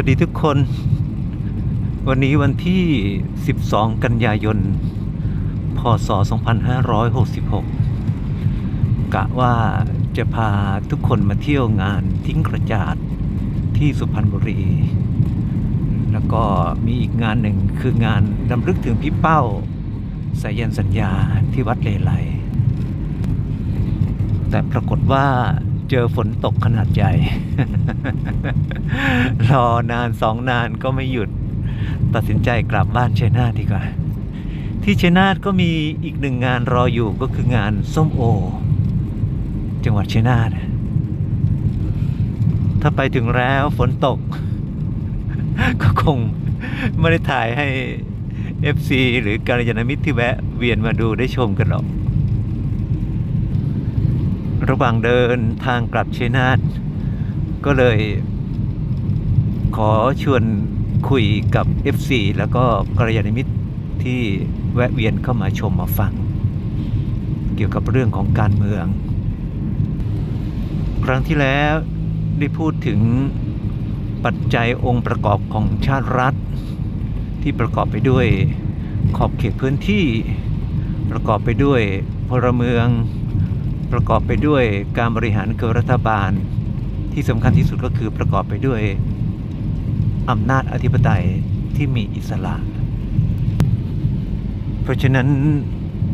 วัสดีทุกคน วันนี้วันที่ 12 กันยายน พศ 2566 กะว่าจะพาทุกคนมาเที่ยวงานทิ้งกระจาดที่สุพรรณบุรี แล้วก็มีอีกงานหนึ่งคืองานรำลึกถึงพี่เป้าสายันสัญญาที่วัดเลไลแต่ปรากฏว่า เจอฝนตกขนาดใหญ่ รอนานสองนานก็ไม่หยุด ตัดสินใจกลับบ้านเชนาทดีกว่า ที่เชนาทก็มีอีกหนึ่งงานรออยู่ก็คืองานส้มโอ จังหวัดเชนาทถ้าไปถึงแล้วฝนตก ก็คงไม่ได้ถ่ายให้ FC หรือการยานมิตรที่แวะเวียนมาดูได้ชมกันหรอก ระหว่างเดินทางกลับเชยนาทก็เลยขอชวนคุยกับ FC แล้วก็กระยาณมิตรที่แวะเวียนเข้ามาชมมาฟัง เกี่ยวกับเรื่องของการเมือง ครั้งที่แล้วได้พูดถึงปัจจัยองค์ประกอบของชาติรัฐ ที่ประกอบไปด้วยขอบเขตพื้นที่ ประกอบไปด้วยพลเมือง ประกอบไปด้วยการบริหารเกิรัฐบาล ที่สำคัญที่สุดก็คือประกอบไปด้วยอำนาจอธิปไตยที่มีอิสระ เพราะฉะนั้น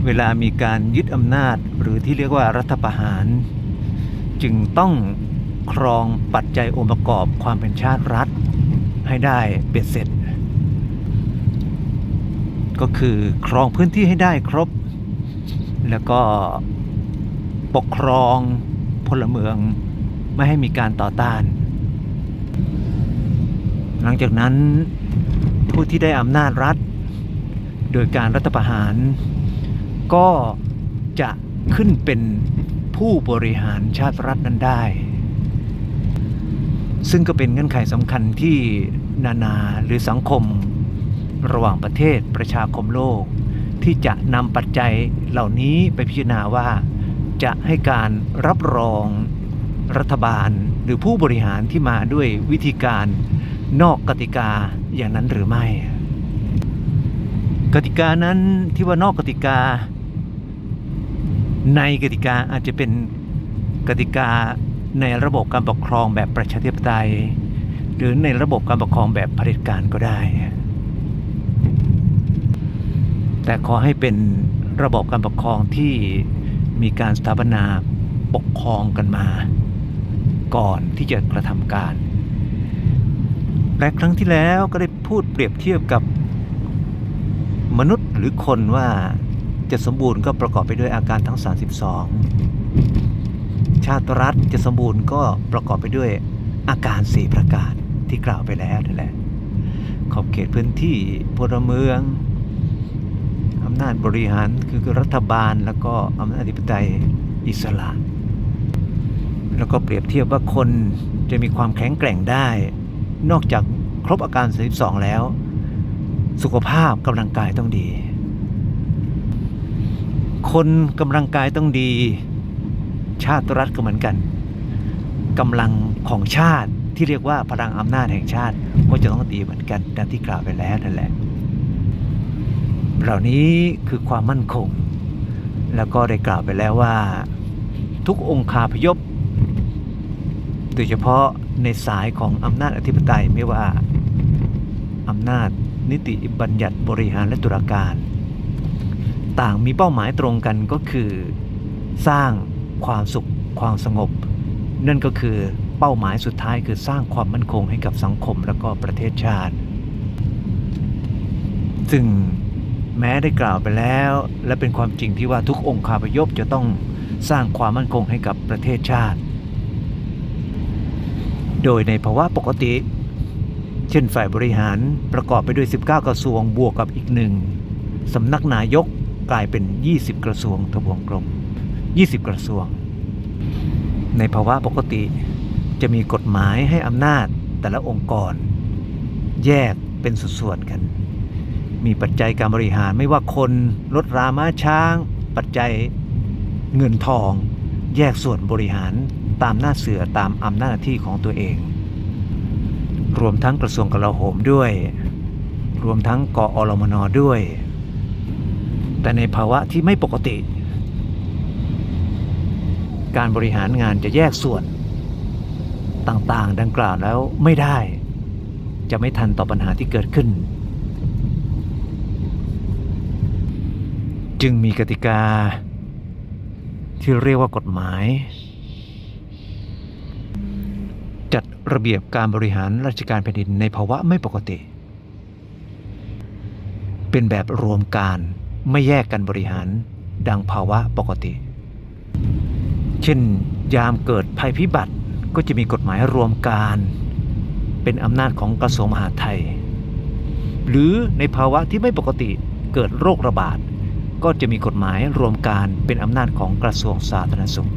เวลามีการยึดอำนาจหรือที่เรียกว่ารัฐประหาร จึงต้องครองปัจจัยองค์ประกอบความเป็นชาติรัฐ ให้ได้เบ็ดเสร็จ ก็คือครองพื้นที่ให้ได้ครบ แล้วก็ ปกครองพลเมืองไม่ให้มีการต่อต้าน หลังจากนั้นผู้ที่ได้อำนาจรัฐ โดยการรัฐประหาร ก็จะขึ้นเป็นผู้บริหารชาติรัฐนั้นได้ ซึ่งก็เป็นเงื่อนไขสำคัญที่นานาหรือสังคม ระหว่างประเทศประชาคมโลก ที่จะนำปัจจัยเหล่านี้ไปพิจารณาว่า จะให้การรับรองรัฐบาลหรือผู้บริหารที่มาด้วยวิธีการนอกกติกาอย่างนั้นหรือไม่ กติกานั้นที่ว่านอกกติกา ในกติกาอาจจะเป็นกติกาในระบบการปกครองแบบประชาธิปไตย หรือในระบบการปกครองแบบเผด็จการก็ได้ แต่ขอให้เป็นระบบการปกครองที่ มีการสถาปนาปกครองกันมา ก่อนที่จะกระทำการ และครั้งที่แล้วก็ได้พูดเปรียบเทียบกับมนุษย์หรือคนว่าจะสมบูรณ์ก็ประกอบไปด้วยอาการทั้ง 32 ชาติรัฐจะสมบูรณ์ก็ประกอบไปด้วยอาการ 4 ประการที่กล่าวไปแล้วนั่นแหละขอบเขตพื้นที่พลเมืองำนาจบริหารคือรัฐบาลแล้วก็อำนาจอธิปไตยอิสระ แล้วก็เปรียบเทียบว่าคนจะมีความแข็งแกร่งได้ นอกจากครบอาการ32แล้ว สุขภาพกำลังกายต้องดี คนกำลังกายต้องดี ชาติรัฐก็เหมือนกันกำลังของชาติที่เรียกว่าพลังอำนาจแห่งชาติก็จะต้องดีเหมือนกันดังที่กล่าวไปแล้วนั่นแหละ เหล่านี้คือความมั่นคง แล้วก็ได้กล่าวไปแล้วว่า ทุกองค์คาพยพ โดยเฉพาะในสายของอำนาจอธิปไตยไม่ว่าอำนาจนิติบัญญัติบริหารและตุลาการ ต่างมีเป้าหมายตรงกันก็คือ สร้างความสุขความสงบ นั่นก็คือเป้าหมายสุดท้ายคือสร้างความมั่นคงให้กับสังคมและก็ประเทศชาติ ซึ่ง แม้ได้กล่าวไปแล้ว และเป็นความจริงที่ว่าทุกองค์คาพยพจะต้องสร้างความมั่นคงให้กับประเทศชาติ โดยในภาวะปกติ เช่นฝ่ายบริหารประกอบไปด้วย 19 กระทรวงบวกกับอีกหนึ่งสำนักนายกกลายเป็น 20 กระทรวงทบวงกลม 20 กระทรวง ในภาวะปกติจะมีกฎหมายให้อำนาจแต่ละองค์กร แยกเป็นส่วนๆกัน มีปัจจัยการบริหารไม่ว่าคนรถราม้าช้าง ปัจจัยเงินทอง แยกส่วนบริหารตามหน้าเสือตามอำนาจหน้าที่ของตัวเอง รวมทั้งกระทรวงกลาโหมด้วย รวมทั้งกอรมนด้วย แต่ในภาวะที่ไม่ปกติ การบริหารงานจะแยกส่วนต่างๆ ดังกล่าวแล้วไม่ได้ จะไม่ทันต่อปัญหาที่เกิดขึ้น จึงมีกติกา ที่เรียกว่ากฎหมาย จัดระเบียบการบริหารราชการแผ่นดินในภาวะไม่ปกติ เป็นแบบรวมการไม่แยกกันบริหารดังภาวะปกติ เช่น ยามเกิดภัยพิบัติก็จะมีกฎหมายรวมการ เป็นอำนาจของกระทรวงมหาดไทย หรือในภาวะที่ไม่ปกติเกิดโรคระบาด ก็จะมีกฎหมายรวมการเป็นอำนาจของกระทรวงสาธารณสุข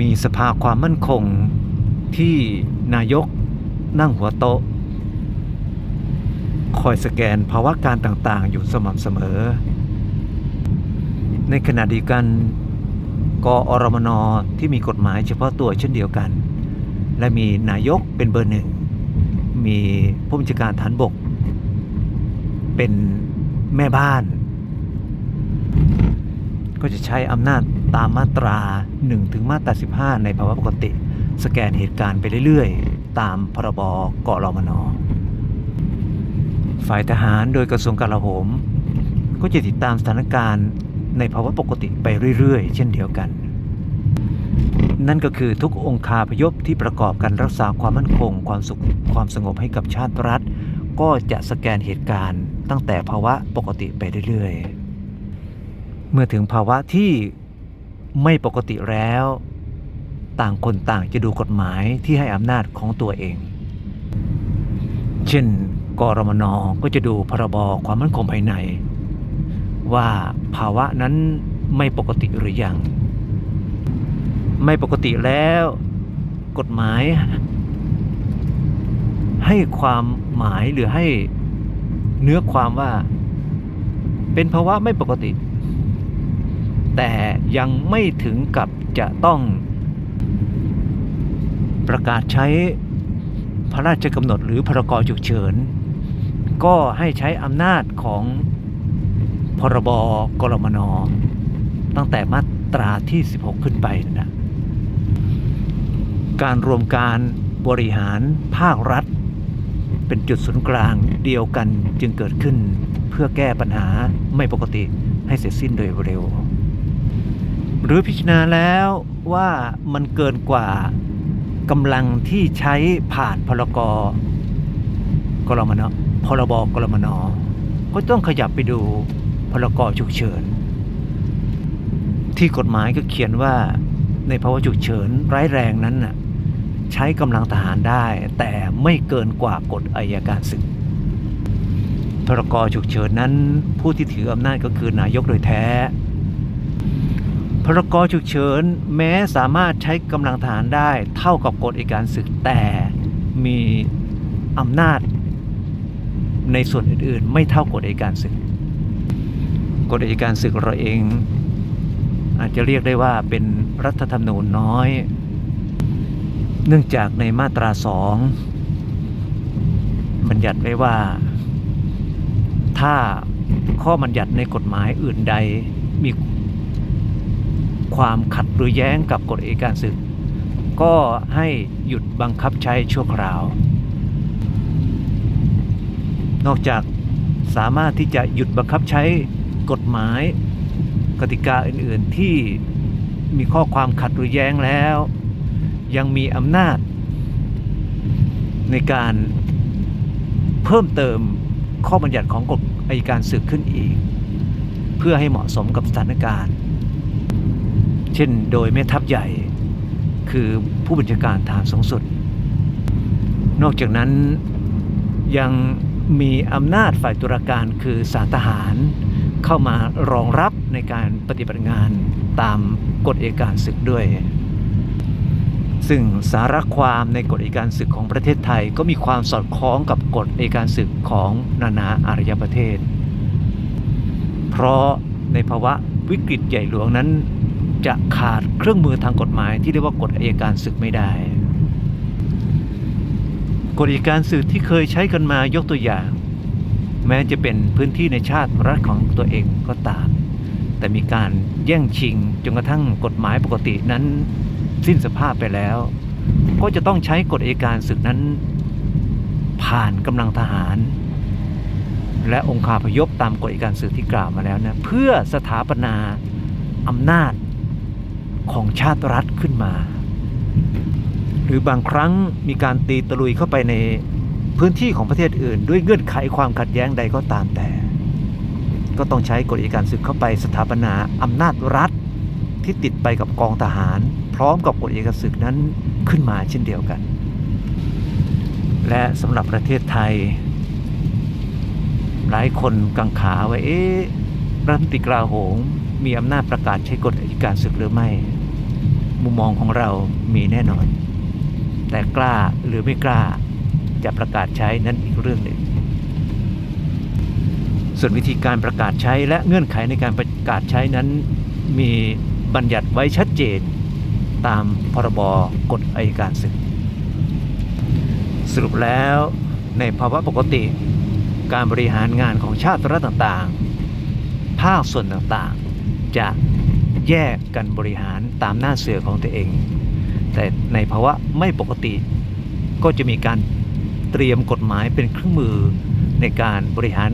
มีสภาความมั่นคงที่นายกนั่งหัวโต๊ะ คอยสแกนภาวะการต่างๆ อยู่สม่ำเสมอ ในขณะเดียวกันกอรมนที่มีกฎหมายเฉพาะตัวเช่นเดียวกัน และมีนายกเป็นเบอร์หนึ่ง มีผู้บัญชาการฐานบก เป็นแม่บ้าน ก็จะใช้อำนาจตามมาตรา 1 ถึงมาตรา 15 ในภาวะปกติ สแกนเหตุการณ์ไปเรื่อยๆ ตามพรบกอรมน ฝ่ายทหารโดยกระทรวงกลาโหม ก็จะติดตามสถานการณ์ในภาวะปกติไปเรื่อยๆ เช่นเดียวกัน นั่นก็คือทุกองคาพยพที่ประกอบกันรักษาความมั่นคง ความสุขความสงบให้กับชาติรัฐ ก็จะสแกนเหตุการณ์ตั้งแต่ภาวะปกติไปเรื่อยๆ เมื่อถึงภาวะที่ไม่ปกติแล้ว ต่างคนต่างจะดูกฎหมายที่ให้อำนาจของตัวเอง เช่นกรมนก็จะดูพรบความมั่นคงภายใน ว่าภาวะนั้นไม่ปกติหรือยัง ไม่ปกติแล้ว กฎหมาย ให้ความหมายหรือให้เนื้อความว่า เป็นภาวะไม่ปกติ แต่ยังไม่ถึงกับจะต้อง ประกาศใช้พระราชกำหนดหรือพรกฉุกเฉิน ก็ให้ใช้อำนาจของพรบกรมนตั้งแต่มาตราที่ 16 ขึ้นไปนะการรวมการบริหารภาครัฐ เป็นจุดศูนย์กลางเดียวกันจึงเกิดขึ้นเพื่อแก้ปัญหาไม่ปกติให้เสร็จสิ้นโดยเร็ว หรือพิจารณาแล้วว่ามันเกินกว่ากำลังที่ใช้ผ่านพรกกรมนพรบกรมนก็ต้องขยับไปดูพรกฉุกเฉิน ที่กฎหมายก็เขียนว่าในภาวะฉุกเฉินร้ายแรงนั้นน่ะใช้กำลังทหารได้ แต่ไม่เกินกว่ากฎอายการศึกพรกฉุกเฉินนั้น ผู้ที่ถืออำนาจก็คือนายกโดยแท้ พรกฉุกเฉินแม้สามารถใช้กำลังทหารได้เท่ากับกฎอัยการศึกแต่มีอำนาจในส่วนอื่นๆ ไม่เท่ากฎอัยการศึกกฎอัยการศึกเราเอง อาจจะเรียกได้ว่าเป็นรัฐธรรมนูญน้อย เนื่องจากในมาตราสองบัญญัติไว้ว่า ถ้าข้อบัญญัติในกฎหมายอื่นใดมี ความขัดหรือแย้งกับกฎเอัยการศึก ก็ให้หยุดบังคับใช้ชั่วคราว นอกจากสามารถที่จะหยุดบังคับใช้กฎหมายกติกาอื่นๆที่มีข้อความขัดหรือแย้งแล้ว ยังมีอำนาจ ในการเพิ่มเติมข้อบัญญัติของกฎอัยการศึกขึ้นอีก เพื่อให้เหมาะสมกับสถานการณ์ เช่นโดยแม่ทัพใหญ่ คือผู้บัญชาการทหารสูงสุด นอกจากนั้นยังมีอำนาจฝ่ายตุลาการคือสารทหาร เข้ามารองรับในการปฏิบัติงานตามกฎเอกการศึกด้วย ซึ่งสาระความในกฎเอกการศึกของประเทศไทยก็มีความสอดคล้องกับกฎเอกการศึกของนานาอารยประเทศ เพราะในภาวะวิกฤตใหญ่หลวงนั้น จะขาดเครื่องมือทางกฎหมายที่เรียกว่ากฎอัยการศึกไม่ได้ กฎอัยการสื่อที่เคยใช้กันมายกตัวอย่าง แม้จะเป็นพื้นที่ในชาติรัฐของตัวเองก็ตาม แต่มีการแย่งชิงจนกระทั่งกฎหมายปกตินั้น สิ้นสภาพไปแล้ว ก็จะต้องใช้กฎอัยการศึกนั้น ผ่านกำลังทหารและองค์คาพยพตามกฎอัยการศึกที่กล่าวมาแล้วนะเพื่อสถาปนาอำนาจ ของชาติรัฐขึ้นมา หรือบางครั้งมีการตีตะลุยเข้าไปในพื้นที่ของประเทศอื่น ด้วยเงื่อนไขความขัดแย้งใดก็ตามแต่ ก็ต้องใช้กฎอัยการศึกเข้าไปสถาปนาอำนาจรัฐที่ติดไปกับกองทหาร พร้อมกับกฎอัยการศึกนั้นขึ้นมาเช่นเดียวกัน และสำหรับประเทศไทย หลายคนกังขาว่าเอ๊ะรัฐตรีกลาโหมมีอำนาจประกาศใช้กฎอัยการศึกหรือไม่ มุมมองของเรามีแน่นอน แต่กล้าหรือไม่กล้าจะประกาศใช้นั้นอีกเรื่องหนึ่ง ส่วนวิธีการประกาศใช้และเงื่อนไขในการประกาศใช้นั้น มีบัญญัติไว้ชัดเจน ตามพรบกฎอัยการศึก สรุปแล้วในภาวะปกติ การบริหารงานของชาติรัฐต่างๆ ภาคส่วนต่างๆ จะ แยกกันบริหารตามหน้าเสือของตัวเอง แต่ในภาวะไม่ปกติก็จะมีการเตรียมกฎหมายเป็นเครื่องมือในการบริหาร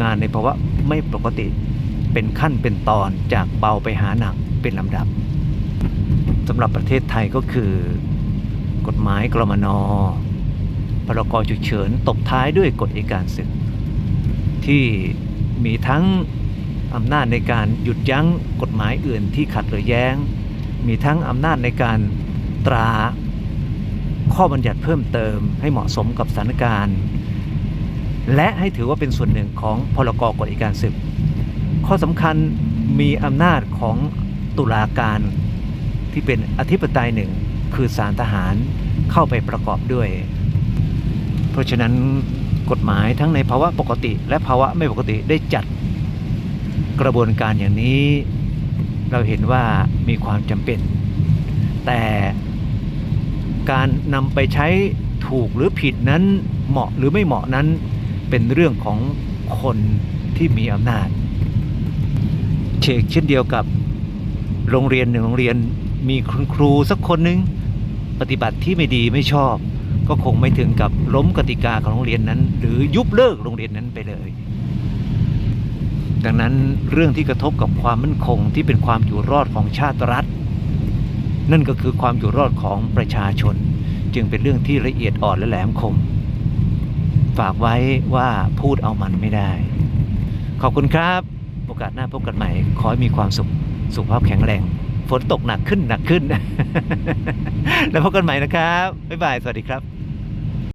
งานในภาวะไม่ปกติ เป็นขั้นเป็นตอนจากเบาไปหาหนักเป็นลำดับสำหรับประเทศไทยก็คือ กฎหมายกรมนพรกฉุกเฉินตบท้ายด้วยกฎอัยการศึก ที่มีทั้ง อำนาจในการหยุดยั้งกฎหมายอื่นที่ขัดหรือแย้ง มีทั้งอำนาจในการตราข้อบัญญัติเพิ่มเติมให้เหมาะสมกับสถานการณ์ และให้ถือว่าเป็นส่วนหนึ่งของพรกกฎอัยการศึก ข้อสำคัญมีอำนาจของตุลาการที่เป็นอธิปไตยหนึ่งคือศาลทหารเข้าไปประกอบด้วย เพราะฉะนั้นกฎหมายทั้งในภาวะปกติและภาวะไม่ปกติได้จัด กระบวนการอย่างนี้ เราเห็นว่ามีความจำเป็น แต่การนำไปใช้ถูกหรือผิดนั้นเหมาะหรือไม่เหมาะนั้นเป็นเรื่องของคนที่มีอำนาจเชกเช่นเดียวกับโรงเรียนหนึ่งโรงเรียนมีคุณครูสักคนหนึ่งปฏิบัติที่ไม่ดีไม่ชอบ ก็คงไม่ถึงกับล้มกติกาของโรงเรียนนั้น หรือยุบเลิกโรงเรียนนั้นไปเลย ดังนั้นเรื่องที่กระทบกับความมั่นคงที่เป็นความอยู่รอดของชาติรัฐ นั่นก็คือความอยู่รอดของประชาชน จึงเป็นเรื่องที่ละเอียดอ่อนและแหลมคม ฝากไว้ว่าพูดเอามันไม่ได้ ขอบคุณครับ โอกาสหน้าพบกันใหม่ ขอให้มีความสุขสุขภาพแข็งแรง ฝนตกหนักขึ้นหนักขึ้น แล้วพบกันใหม่นะครับบ๊ายบายสวัสดีครับ